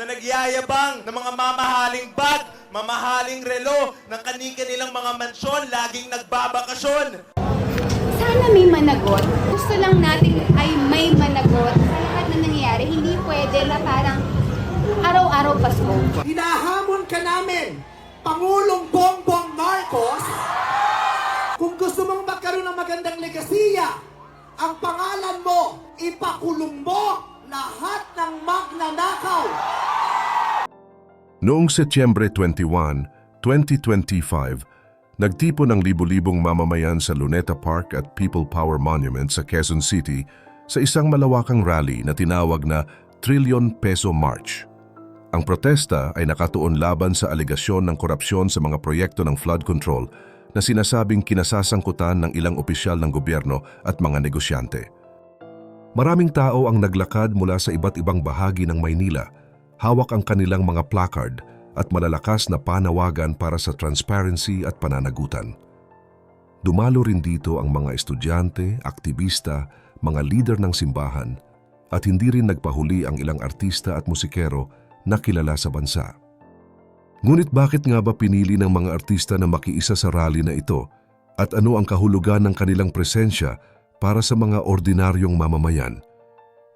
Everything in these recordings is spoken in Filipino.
na nagyayabang ng mga mamahaling bag, mamahaling relo, ng kani-kanilang mga mansyon, laging nagbabakasyon. Sana may managot. Gusto lang natin ay may managot sa lahat na nangyayari. Hindi pwede na parang araw-araw Pasko. Hinahamon ka namin, Pangulong Bongbong Marcos, kung gusto mong magkaroon ng magandang legasiya, ang pangalan mo, ipakulong mo lahat ng magnanakaw. Noong Setyembre 21, 2025, nagtipo ng libu-libong mamamayan sa Luneta Park at People Power Monument sa Quezon City sa isang malawakang rally na tinawag na Trillion Peso March. Ang protesta ay nakatuon laban sa aligasyon ng korupsyon sa mga proyekto ng flood control na sinasabing kinasasangkutan ng ilang opisyal ng gobyerno at mga negosyante. Maraming tao ang naglakad mula sa iba't ibang bahagi ng Maynila hawak ang kanilang mga placard at malalakas na panawagan para sa transparency at pananagutan. Dumalo rin dito ang mga estudyante, aktivista, mga leader ng simbahan at hindi rin nagpahuli ang ilang artista at musikero na kilala sa bansa. Ngunit bakit nga ba pinili ng mga artista na makiisa sa rally na ito at ano ang kahulugan ng kanilang presensya para sa mga ordinaryong mamamayan?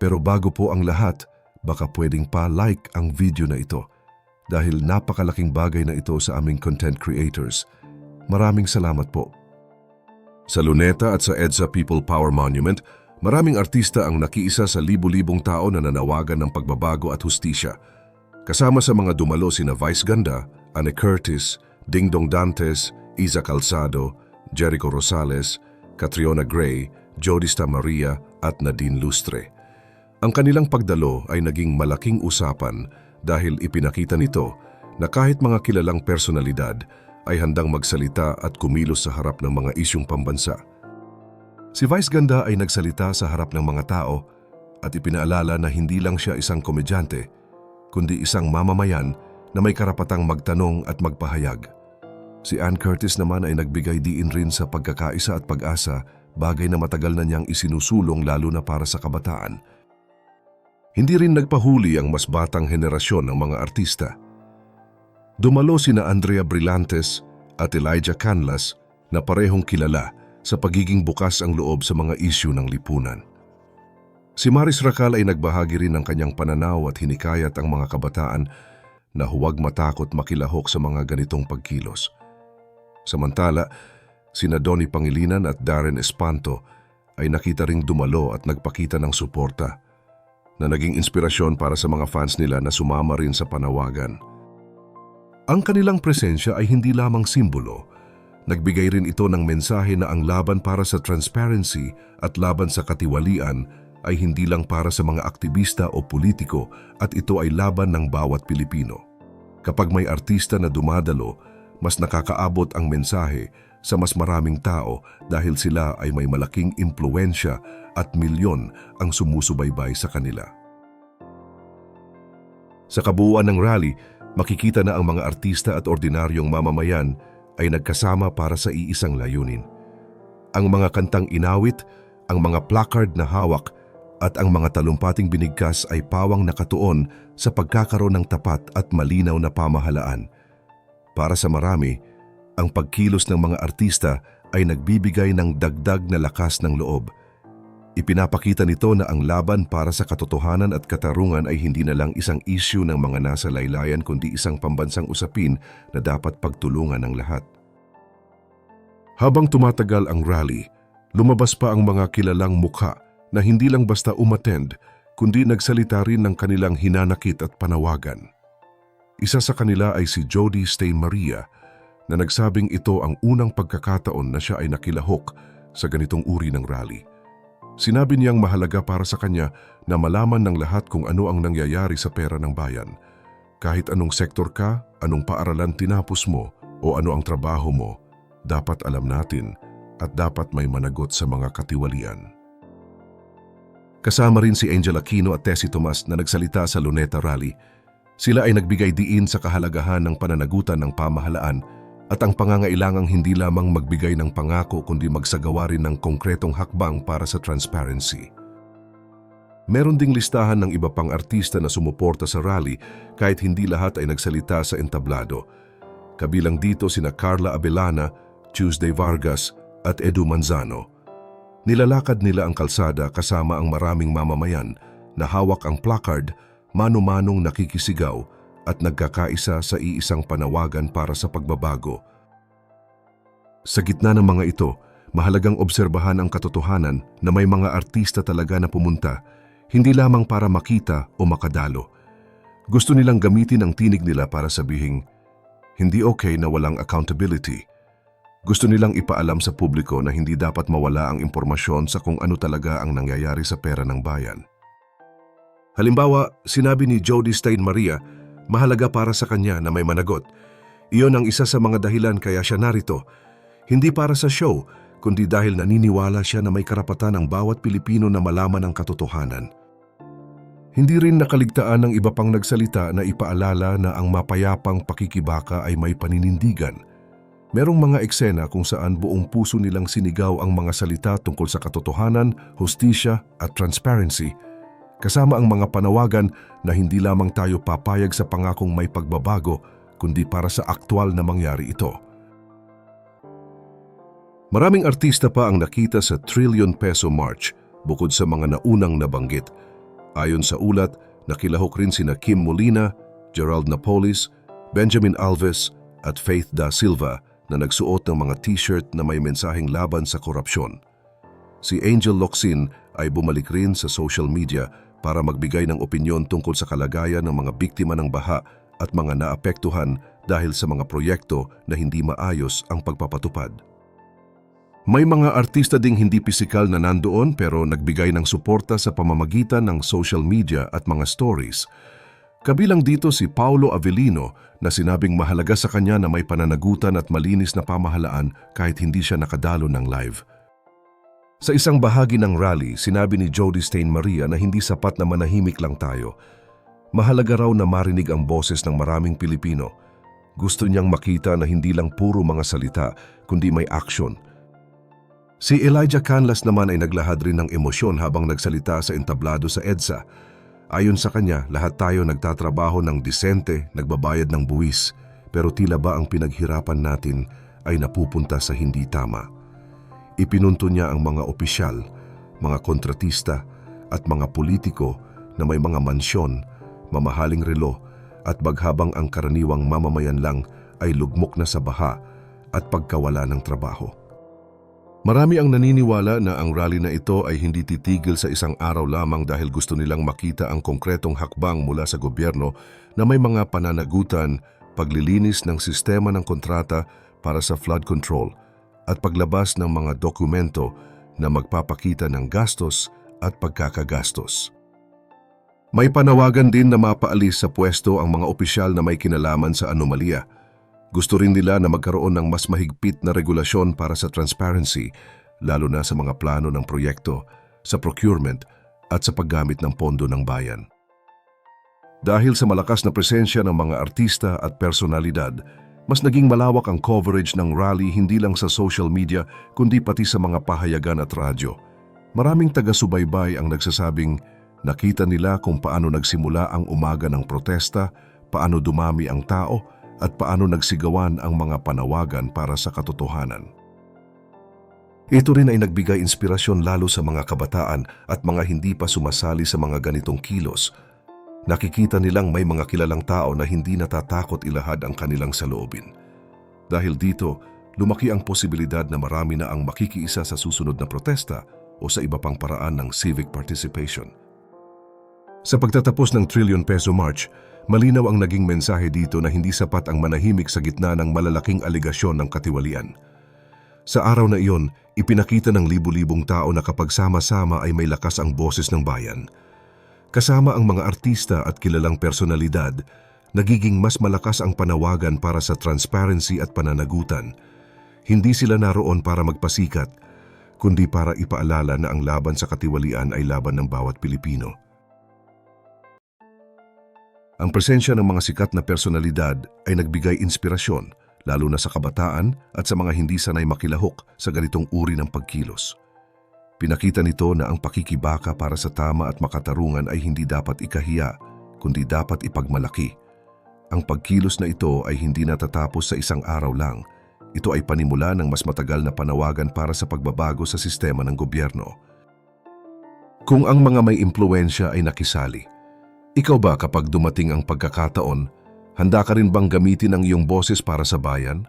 Pero bago po ang lahat, baka pwedeng pa like ang video na ito dahil napakalaking bagay na ito sa aming content creators. Maraming salamat po. Sa Luneta at sa EDSA People Power Monument, maraming artista ang nakiisa sa libu-libong tao na nanawagan ng pagbabago at hustisya. Kasama sa mga dumalo sina Vice Ganda, Anne Curtis, Dingdong Dantes, Isa Calzado, Jericho Rosales, Catriona Gray, Jodista Maria at Nadine Lustre. Ang kanilang pagdalo ay naging malaking usapan dahil ipinakita nito na kahit mga kilalang personalidad ay handang magsalita at kumilos sa harap ng mga isyong pambansa. Si Vice Ganda ay nagsalita sa harap ng mga tao at ipinaalala na hindi lang siya isang komedyante, kundi isang mamamayan na may karapatang magtanong at magpahayag. Si Ann Curtis naman ay nagbigay diin rin sa pagkakaisa at pag-asa, bagay na matagal na niyang isinusulong lalo na para sa kabataan. Hindi rin nagpahuli ang mas batang henerasyon ng mga artista. Dumalo sina Andrea Brillantes at Elijah Canlas na parehong kilala sa pagiging bukas ang loob sa mga isyu ng lipunan. Si Maris Racal ay nagbahagi rin ng kanyang pananaw at hinikayat ang mga kabataan na huwag matakot makilahok sa mga ganitong pagkilos. Samantala, sina Donnie Pangilinan at Darren Espanto ay nakita ring dumalo at nagpakita ng suporta na naging inspirasyon para sa mga fans nila na sumama rin sa panawagan. Ang kanilang presensya ay hindi lamang simbolo, nagbigay rin ito ng mensahe na ang laban para sa transparency at laban sa katiwalian ay hindi lang para sa mga aktivista o politiko at ito ay laban ng bawat Pilipino. Kapag may artista na dumadalo, mas nakakaabot ang mensahe sa mas maraming tao dahil sila ay may malaking impluensya at milyon ang sumusubaybay sa kanila. Sa kabuuan ng rally, makikita na ang mga artista at ordinaryong mamamayan ay nagkasama para sa iisang layunin. Ang mga kantang inawit, ang mga placard na hawak at ang mga talumpating binigkas ay pawang nakatuon sa pagkakaroon ng tapat at malinaw na pamahalaan. Para sa marami, ang pagkilos ng mga artista ay nagbibigay ng dagdag na lakas ng loob. Ipinapakita nito na ang laban para sa katotohanan at katarungan ay hindi na lang isang issue ng mga nasa laylayan kundi isang pambansang usapin na dapat pagtulungan ng lahat. Habang tumatagal ang rally, lumabas pa ang mga kilalang mukha na hindi lang basta umattend kundi nagsalita rin ng kanilang hinanakit at panawagan. Isa sa kanila ay si Jody Stay Maria na nagsabing ito ang unang pagkakataon na siya ay nakilahok sa ganitong uri ng rally. Sinabi niyang mahalaga para sa kanya na malaman ng lahat kung ano ang nangyayari sa pera ng bayan. Kahit anong sektor ka, anong paaralan tinapos mo o ano ang trabaho mo, dapat alam natin at dapat may managot sa mga katiwalian. Kasama rin si Angel Aquino at Tessie Tomas na nagsalita sa Luneta Rally. Sila ay nagbigay diin sa kahalagahan ng pananagutan ng pamahalaan at ang pangangailangang hindi lamang magbigay ng pangako kundi magsagawa rin ng konkretong hakbang para sa transparency. Meron ding listahan ng iba pang artista na sumuporta sa rally kahit hindi lahat ay nagsalita sa entablado. Kabilang dito sina Carla Abelana, Tuesday Vargas at Edu Manzano. Nilalakad nila ang kalsada kasama ang maraming mamamayan na hawak ang placard, mano-manong nakikisigaw at nagkakaisa sa iisang panawagan para sa pagbabago. Sa gitna ng mga ito, mahalagang obserbahan ang katotohanan na may mga artista talaga na pumunta, hindi lamang para makita o makadalo. Gusto nilang gamitin ang tinig nila para sabihing, hindi okay na walang accountability. Gusto nilang ipaalam sa publiko na hindi dapat mawala ang impormasyon sa kung ano talaga ang nangyayari sa pera ng bayan. Halimbawa, sinabi ni Jody Stein Maria, mahalaga para sa kanya na may managot. Iyon ang isa sa mga dahilan kaya siya narito. Hindi para sa show, kundi dahil naniniwala siya na may karapatan ang bawat Pilipino na malaman ang katotohanan. Hindi rin nakaligtaan ng iba pang nagsalita na ipaalala na ang mapayapang pakikibaka ay may paninindigan. Merong mga eksena kung saan buong puso nilang sinigaw ang mga salita tungkol sa katotohanan, hustisya at transparency, kasama ang mga panawagan na hindi lamang tayo papayag sa pangakong may pagbabago, kundi para sa aktwal na mangyari ito. Maraming artista pa ang nakita sa Trillion Peso March bukod sa mga naunang nabanggit. Ayon sa ulat, nakilahok rin sina Kim Molina, Gerald Napolis, Benjamin Alves at Faith Da Silva na nagsuot ng mga t-shirt na may mensaheng laban sa korupsyon. Si Angel Locsin ay bumalik rin sa social media para magbigay ng opinyon tungkol sa kalagayan ng mga biktima ng baha at mga naapektuhan dahil sa mga proyekto na hindi maayos ang pagpapatupad. May mga artista ding hindi pisikal na nandoon pero nagbigay ng suporta sa pamamagitan ng social media at mga stories. Kabilang dito si Paulo Avellino na sinabing mahalaga sa kanya na may pananagutan at malinis na pamahalaan kahit hindi siya nakadalo ng live. Sa isang bahagi ng rally, sinabi ni Jody Stein Maria na hindi sapat na manahimik lang tayo. Mahalaga raw na marinig ang boses ng maraming Pilipino. Gusto niyang makita na hindi lang puro mga salita, kundi may action. Si Elijah Canlas naman ay naglahad rin ng emosyon habang nagsalita sa entablado sa EDSA. Ayon sa kanya, lahat tayo nagtatrabaho ng disente, nagbabayad ng buwis, pero tila ba ang pinaghirapan natin ay napupunta sa hindi tama. Ipinunto niya ang mga opisyal, mga kontratista at mga politiko na may mga mansyon, mamahaling relo at baghabang ang karaniwang mamamayan lang ay lugmok na sa baha at pagkawala ng trabaho. Marami ang naniniwala na ang rally na ito ay hindi titigil sa isang araw lamang dahil gusto nilang makita ang konkretong hakbang mula sa gobyerno na may mga pananagutan, paglilinis ng sistema ng kontrata para sa flood control at paglabas ng mga dokumento na magpapakita ng gastos at pagkakagastos. May panawagan din na mapaalis sa pwesto ang mga opisyal na may kinalaman sa anomalya. Gusto rin nila na magkaroon ng mas mahigpit na regulasyon para sa transparency, lalo na sa mga plano ng proyekto, sa procurement at sa paggamit ng pondo ng bayan. Dahil sa malakas na presensya ng mga artista at personalidad, mas naging malawak ang coverage ng rally hindi lang sa social media kundi pati sa mga pahayagan at radyo. Maraming taga-subaybay ang nagsasabing nakita nila kung paano nagsimula ang umaga ng protesta, paano dumami ang tao, at paano nagsigawan ang mga panawagan para sa katotohanan. Ito rin ay nagbigay inspirasyon lalo sa mga kabataan at mga hindi pa sumasali sa mga ganitong kilos. Nakikita nilang may mga kilalang tao na hindi natatakot ilahad ang kanilang saloobin. Dahil dito, lumaki ang posibilidad na marami na ang makikiisa sa susunod na protesta o sa iba pang paraan ng civic participation. Sa pagtatapos ng Trillion Peso March, Malinaw ang naging mensahe dito na hindi sapat ang manahimik sa gitna ng malalaking aligasyon ng katiwalian. Sa araw na iyon, ipinakita ng libu-libong tao na kapag sama-sama ay may lakas ang boses ng bayan. Kasama ang mga artista at kilalang personalidad, nagiging mas malakas ang panawagan para sa transparency at pananagutan. Hindi sila naroon para magpasikat, kundi para ipaalala na ang laban sa katiwalian ay laban ng bawat Pilipino. Ang presensya ng mga sikat na personalidad ay nagbigay inspirasyon, lalo na sa kabataan at sa mga hindi sanay makilahok sa ganitong uri ng pagkilos. Pinakita nito na ang pakikibaka para sa tama at makatarungan ay hindi dapat ikahiya, kundi dapat ipagmalaki. Ang pagkilos na ito ay hindi natatapos sa isang araw lang. Ito ay panimula ng mas matagal na panawagan para sa pagbabago sa sistema ng gobyerno. Kung ang mga may impluensya ay nakisali, ikaw ba kapag dumating ang pagkakataon, handa ka rin bang gamitin ang iyong boses para sa bayan?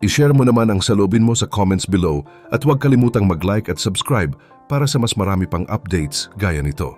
I-share mo naman ang salubin mo sa comments below at huwag kalimutang mag-like at subscribe para sa mas marami pang updates gaya nito.